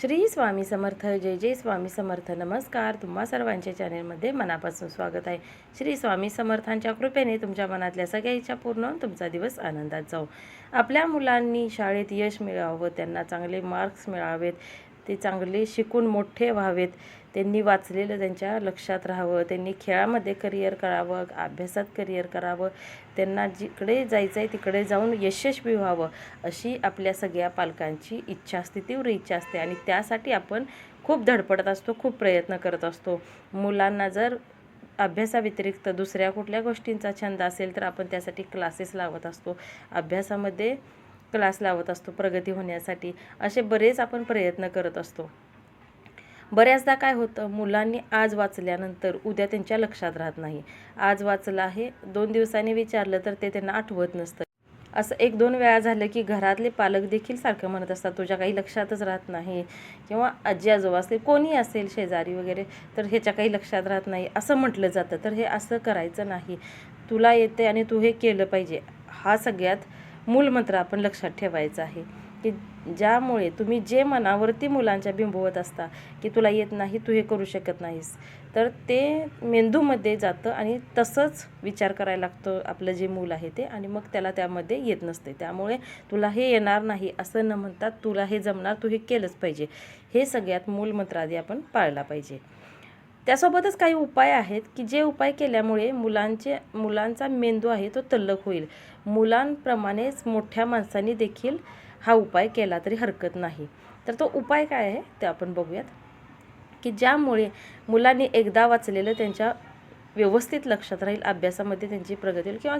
श्री स्वामी समर्थ जय जय स्वामी समर्थ. नमस्कार. तुम्हा सर्वांच्या चॅनेलमध्ये मनापासून स्वागत आहे. श्री स्वामी समर्थांच्या कृपेने तुमच्या मनातल्या सगळ्या इच्छा पूर्ण होऊन तुमचा दिवस आनंदात जाऊ आपल्या मुलांनी शाळेत यश मिळावं त्यांना चांगले मार्क्स मिळावेत. ते चांगले शिकून मोठे व्हावेत. त्यांनी वाचलेलं त्यांच्या लक्षात राहावं. त्यांनी खेळामध्ये करिअर करावं अभ्यासात करिअर करावं. त्यांना जिकडे जायचं आहे तिकडे जाऊन यशस्वी व्हावं अशी आपल्या सगळ्या पालकांची इच्छा असते तीव्र इच्छा असते. आणि त्यासाठी आपण खूप धडपडत असतो खूप प्रयत्न करत असतो. मुलांना जर अभ्यासाव्यतिरिक्त दुसऱ्या कुठल्या गोष्टींचा छंद असेल तर आपण त्यासाठी क्लासेस लावत असतो. अभ्यासामध्ये क्लास लावत असतो प्रगती होण्यासाठी. असे बरेच आपण प्रयत्न करत असतो. बऱ्याचदा काय होतं मुलांनी आज वाचल्यानंतर उद्या त्यांच्या लक्षात राहत नाही. आज वाचलं आहे दोन दिवसांनी विचारलं तर ते त्यांना आठवत नसतं. असं एक दोन वेळा झालं की घरातले पालक देखील सारखं म्हणत असतात तुझ्या काही लक्षातच राहत नाही. किंवा आजी आजोबा असेल कोणी असेल शेजारी वगैरे तर ह्याच्या काही लक्षात राहत नाही. असं म्हटलं जातं. तर हे असं करायचं नाही. तुला येते आणि तू हे केलं पाहिजे. हा सगळ्यात मूलमंत्र आपण लक्षात ठेवायचा आहे की ज्यामुळे तुम्ही जे मनावरती मुलांच्या बिंबवत असता की तुला येत नाही तू हे करू शकत नाहीस. तर ते मेंदूमध्ये जातं आणि तसंच विचार करायला लागतं आपलं जे मूल आहे ते आणि मग त्याला त्यामध्ये येत नसते. त्यामुळे तुला हे येणार नाही असं न म्हणता तुला हे जमणार तू हे केलंच पाहिजे. हे सगळ्यात मूलमंत्र आधी आपण पाळला पाहिजे. त्यासोबतच काही उपाय आहेत की जे उपाय केल्यामुळे मुलांचे मुलांचा मेंदू आहे तो तल्लक होईल. मुलांप्रमाणेच मोठ्या माणसांनी देखील हा उपाय केला तरी हरकत नाही. तर तो उपाय काय आहे ते आपण बघूयात. की ज्यामुळे मुलांनी एकदा वाचलेलं त्यांच्या व्यवस्थित लक्षात राहील अभ्यासामध्ये त्यांची प्रगती होईल किंवा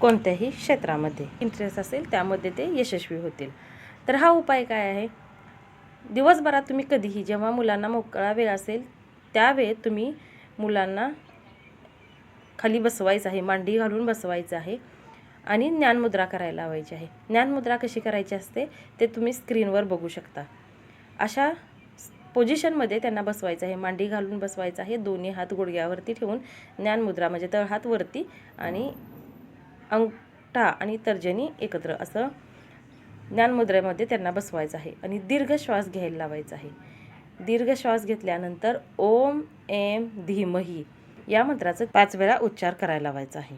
कोणत्याही क्षेत्रामध्ये इंटरेस्ट असेल त्यामध्ये ते यशस्वी होतील. तर हा उपाय काय आहे? दिवसभरात तुम्ही कधीही जेव्हा मुलांना मोकळा वेळ असेल त्यावेळेत तुम्ही मुलांना खाली बसवायचं आहे मांडी घालून बसवायचं आहे आणि ज्ञानमुद्रा करायला लावायची आहे. ज्ञानमुद्रा कशी करायची असते ते तुम्ही स्क्रीनवर बघू शकता. अशा पोझिशनमध्ये त्यांना बसवायचं आहे मांडी घालून बसवायचं आहे दोन्ही हात गुडघ्यावरती ठेवून ज्ञानमुद्रा म्हणजे तळहात वरती आणि अंगठा आणि तर्जनी एकत्र असं ज्ञानमुद्रेमध्ये त्यांना बसवायचं आहे आणि दीर्घ श्वास घ्यायला लावायचा आहे. दीर्घ श्वास घेतल्यानंतर ओम एम धीमही या मंत्राचं पाच वेळा उच्चार करायला लावायचा आहे.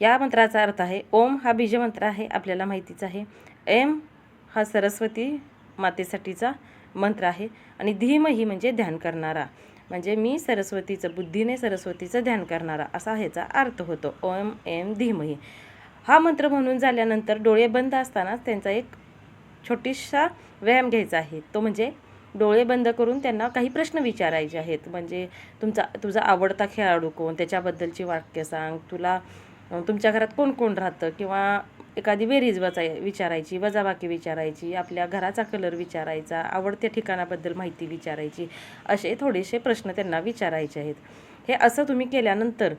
या मंत्राचा अर्थ आहे ओम हा बीजमंत्र आहे आपल्याला माहितीच आहे. एम हा सरस्वती मातेसाठीचा मंत्र आहे आणि धीमही म्हणजे ध्यान करणारा. म्हणजे मी सरस्वतीचं बुद्धीने सरस्वतीचं ध्यान करणारा असा ह्याचा अर्थ होतो ओम एम धीमही हा. मंत्र म्हणून झाल्यानंतर डोळे बंद असतानाच त्यांचा एक छोटीसा व्यायाम घ्यायचा आहे. तो म्हणजे डोळे बंद करून त्यांना काही प्रश्न विचारायचे आहेत. म्हणजे तुमचा तुझा आवडता खेळाडू कोण? त्याच्याबद्दलची वाक्य सांग. तुला तुमच्या घरात कोण कोण राहतं? किंवा एखादी बेरीज वचाय विचारायची वजाबाकी विचारायची आपल्या घराचा कलर विचारायचा आवडत्या ठिकाणाबद्दल माहिती विचारायची असे थोडेसे प्रश्न त्यांना विचारायचे आहेत. हे असं तुम्ही केल्यानंतर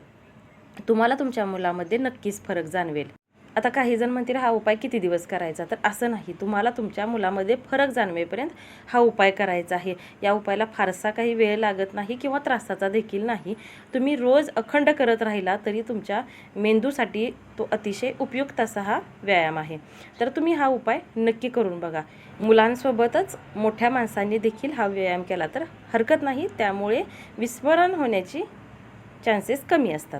तुम्हाला तुमच्या मुलामध्ये नक्कीच फरक जाणवेल. आता काही जण म्हणतील हा उपाय किती दिवस करायचा? तर असं नाही. तुम्हाला तुमच्या मुलामध्ये फरक जाणवेपर्यंत हा उपाय करायचा आहे. या उपायाला फारसा काही वेळ लागत नाही किंवा त्रासाचा देखील नाही. तुम्ही रोज अखंड करत राहिला तरी तुमच्या मेंदूसाठी तो अतिशय उपयुक्त असा हा व्यायाम आहे. तर तुम्ही हा उपाय नक्की करून बघा. मुलांसोबतच मोठ्या माणसांनी देखील हा व्यायाम केला तर हरकत नाही. त्यामुळे विस्मरण होण्याची चान्सेस कमी असतात.